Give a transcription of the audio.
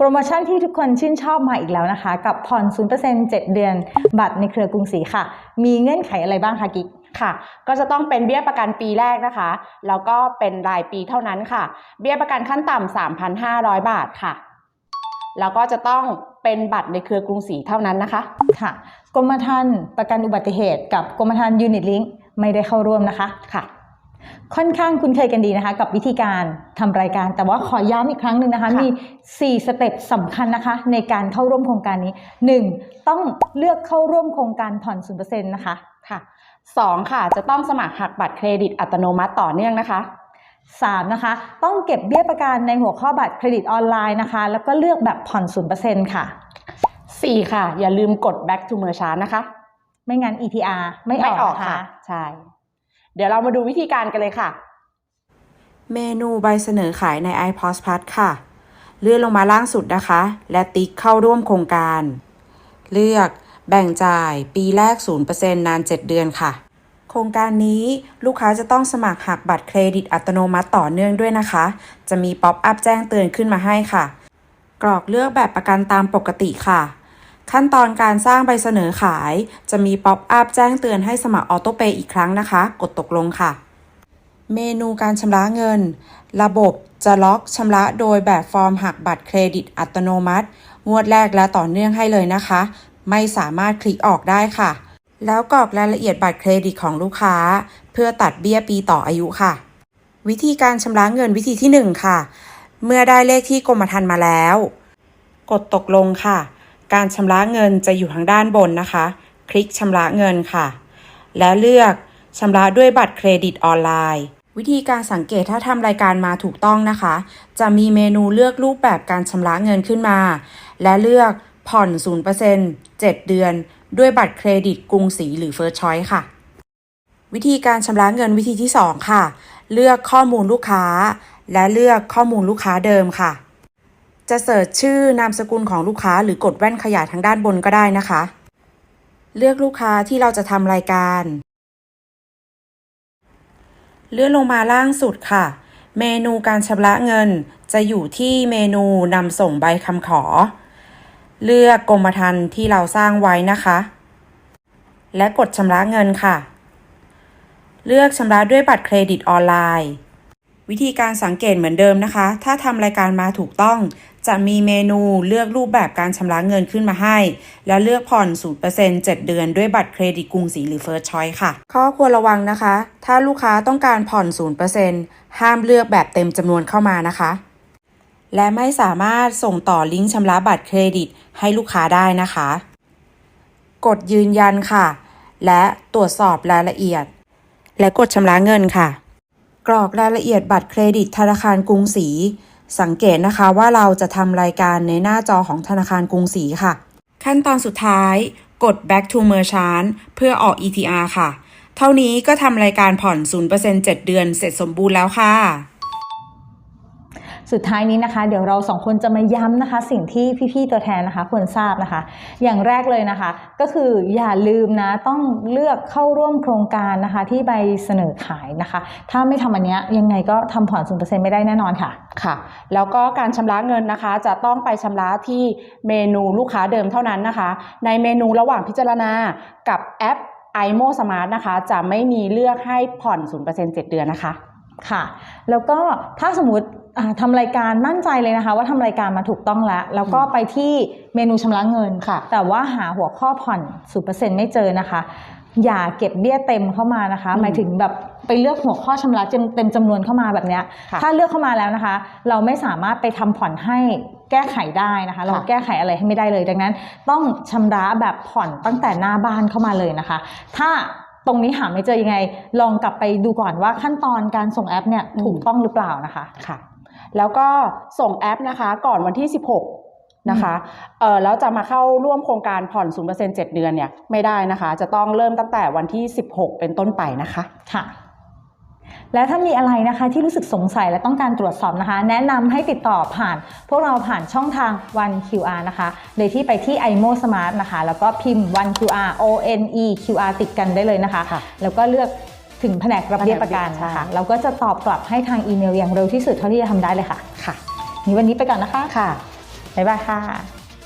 โปรโมชั่นที่ทุกคนชื่นชอบมาอีกแล้วนะคะ กับผ่อน 0% 7 เดือน บัตรในเครือกรุงศรีค่ะ มีเงื่อนไขอะไรบ้างคะกิ๊กค่ะก็จะต้องเป็นเบี้ยประกันปีแรกนะคะ แล้วก็เป็นรายปีเท่านั้นค่ะ เบี้ยประกันขั้นต่ำ3,500 บาทค่ะ แล้วก็จะต้องเป็นบัตรในเครือกรุงศรีเท่านั้นนะคะค่ะกรมธรรม์ประกันอุบัติเหตุ กับกรมธรรม์ยูนิตลิงไม่ได้เข้าร่วมนะคะค่ะ ค่อนข้างคุ้นเคยกันดีนะคะ กับวิธีการทำรายการ แต่ว่าขอย้ำอีกครั้งหนึ่งนะคะค่ะมี 4 สเต็ปสำคัญนะคะ ในการเข้าร่วมโครงการนี้ 1. ต้องเลือกเข้าร่วมโครงการผ่อน 0%นะคะ ค่ะสองค่ะ จะต้องสมัครหักบัตรเครดิตอัตโนมัติต่อเนื่องนะคะ 3. นะคะ ต้องเก็บเบี้ยประกันในหัวข้อบัตรเครดิตออนไลน์นะคะ แล้วก็เลือกแบบผ่อน 0%ค่ะสี่ค่ะ อย่าลืมกด back to merchant นะคะ ไม่งั้น ETR ไม่อไม่อกออกนะคะค่ะใช่ เดี๋ยวเรามาดูวิธีการกันเลยค่ะ เมนูใบเสนอขายใน iPods Plus ค่ะ เลื่อนลงมาล่างสุดนะคะ และติ๊กเข้าร่วมโครงการ เลือกแบ่งจ่ายปีแรก 0%นาน 7 เดือนค่ะ โครงการนี้ลูกค้าจะต้องสมัครหักบัตรเครดิตอัตโนมัติต่อเนื่องด้วยนะคะ จะมีป๊อปอัพแจ้งเตือนขึ้นมาให้ค่ะ กรอกเลือกแบบประกันตามปกติค่ะ ขั้นตอนการสร้างใบเสนอขายจะมีป๊อปอัพแจ้งเตือนให้สมัครออโต้เปย์อีกครั้งนะคะ กดตกลงค่ะ เมนูการชำระเงิน ระบบจะล็อกชำระโดยแบบฟอร์มหักบัตรเครดิตอัตโนมัติ งวดแรกและต่อเนื่องให้เลยนะคะ ไม่สามารถคลิกออกได้ค่ะ แล้วกรอกรายละเอียดบัตรเครดิตของลูกค้า เพื่อตัดเบี้ยปีต่ออายุค่ะ วิธีการชำระเงินวิธีที่ 1 ค่ะ เมื่อได้เลขที่กรมธรรม์มาแล้ว กดตกลงค่ะ การชำระเงินจะอยู่ทางด้านบนนะคะ คลิกชำระเงินค่ะ และเลือกชำระด้วยบัตรเครดิตออนไลน์วิธีการสังเกตถ้าทำรายการมาถูกต้องนะคะ จะมีเมนูเลือกรูปแบบการชำระเงินขึ้นมา และเลือกผ่อน 0% 7 เดือน ด้วยบัตรเครดิตกรุงศรีหรือ First Choice ค่ะ วิธีการชำระเงินวิธีที่ 2 ค่ะ เลือกข้อมูลลูกค้า และเลือกข้อมูลลูกค้าเดิมค่ะ จะเสิร์ชชื่อนามสกุลของลูกค้าหรือกดแว่นขยายทางด้านบนก็ได้นะคะ เลือกลูกค้าที่เราจะทำรายการ เลื่อนลงมาล่างสุดค่ะ เมนูการชำระเงิน จะอยู่ที่เมนูนำส่งใบคำขอ เลือกกรมธรรม์ที่เราสร้างไว้นะคะ และกดชำระเงินค่ะ เลือกชำระด้วยบัตรเครดิตออนไลน์วิธีการสังเกตเหมือนเดิมนะคะ ถ้าทำรายการมาถูกต้อง จะมีเมนูเลือกรูปแบบการชำระเงินขึ้นมาให้ และเลือกผ่อน 0% 7 เดือนด้วยบัตรเครดิตกรุงศรีหรือ First Choice ค่ะ ข้อควรระวังนะคะ ถ้าลูกค้าต้องการผ่อน 0%ห้ามเลือกแบบเต็มจำนวนเข้ามานะคะ และไม่สามารถส่งต่อลิงก์ชำระบัตรเครดิตให้ลูกค้าได้นะคะ กดยืนยันค่ะ และตรวจสอบรายละเอียด และกดชำระเงินค่ะ กรอกรายละเอียดบัตรเครดิตธนาคารกรุงศรี สังเกตนะคะว่าเราจะทำรายการในหน้าจอของธนาคารกรุงศรีค่ะ ขั้นตอนสุดท้ายกด back to merchant เพื่อออก ETR ค่ะ เท่านี้ก็ทำรายการผ่อน 0% 7 เดือนเสร็จสมบูรณ์แล้วค่ะ สุดท้ายนี้นะคะเดี๋ยวเราสองคนจะมาย้ำนะคะ สิ่งที่พี่ๆตัวแทนนะคะควรทราบนะคะ อย่างแรกเลยนะคะ ก็คืออย่าลืมนะต้องเลือกเข้าร่วมโครงการนะคะที่ใบเสนอขายนะคะ ถ้าไม่ทำอันเนี้ยยังไงก็ทำผ่อนศูนเปอร์เซ็นต์ไม่ได้แน่นอนค่ะค่ะ แล้วก็การชำระเงินนะคะ จะต้องไปชำระที่เมนูลูกค้าเดิมเท่านั้นนะคะ ในเมนูระหว่างพิจารณากับแอป iMo Smart นะคะ จะไม่มีเลือกให้ผ่อน 0% 7 เดือนนะคะ ค่ะ แล้วก็ถ้าสมมติอ่าทำรายการมั่นใจเลยนะคะ ว่าทำรายการมาถูกต้องแล้ว แล้วก็ไปที่เมนูชำระเงินค่ะ แต่ว่าหาหัวข้อผ่อน0%ไม่เจอนะคะ อย่าเก็บเบี้ยเต็มเข้ามานะคะอืมหมายถึงแบบไปเลือกหัวข้อชำระเต็มเต็มจำนวนเข้ามาแบบเนี้ยค่ะถ้าเลือกเข้ามาแล้วนะคะ เราไม่สามารถไปทำผ่อนให้แก้ไขได้นะคะ เราค่ะแก้ไขอะไรให้ไม่ได้เลย ดังนั้น ต้องชำระแบบผ่อนตั้งแต่หน้าบ้านเข้ามาเลยนะคะ ถ้า ตรงนี้หาไม่เจอยังไง ลองกลับไปดูก่อนว่าขั้นตอนการส่งแอปเนี่ยถูกต้องหรือเปล่านะคะค่ะ แล้วก็ส่งแอปนะคะ ก่อนวันที่ 16นะคะเออแล้วจะมาเข้าร่วมโครงการผ่อน 0% 7 เดือนเนี่ยไม่ได้นะคะ จะต้องเริ่มตั้งแต่วันที่ 16 เป็นต้นไปนะคะ ค่ะ และถ้ามีอะไรนะคะที่รู้สึกสงสัยและต้องการตรวจสอบนะคะ แนะนำให้ติดต่อผ่าน พวกเราผ่านช่องทาง One QR นะคะโดยที่ไปที่ iMo Smart นะคะ แล้วก็พิมพ์ One QR O N E QR ติดกันได้เลยนะคะค่ะแล้วก็เลือกถึงแผนกรับเบี้ยประกันใช่นะคะเราก็จะตอบกลับให้ทางอีเมลอย่างเร็วที่สุดเท่าที่จะทำได้เลยค่ะค่ะนี้วันนี้ไปก่อนนะคะค่ะบ๊ายบ๊ายบายค่ะ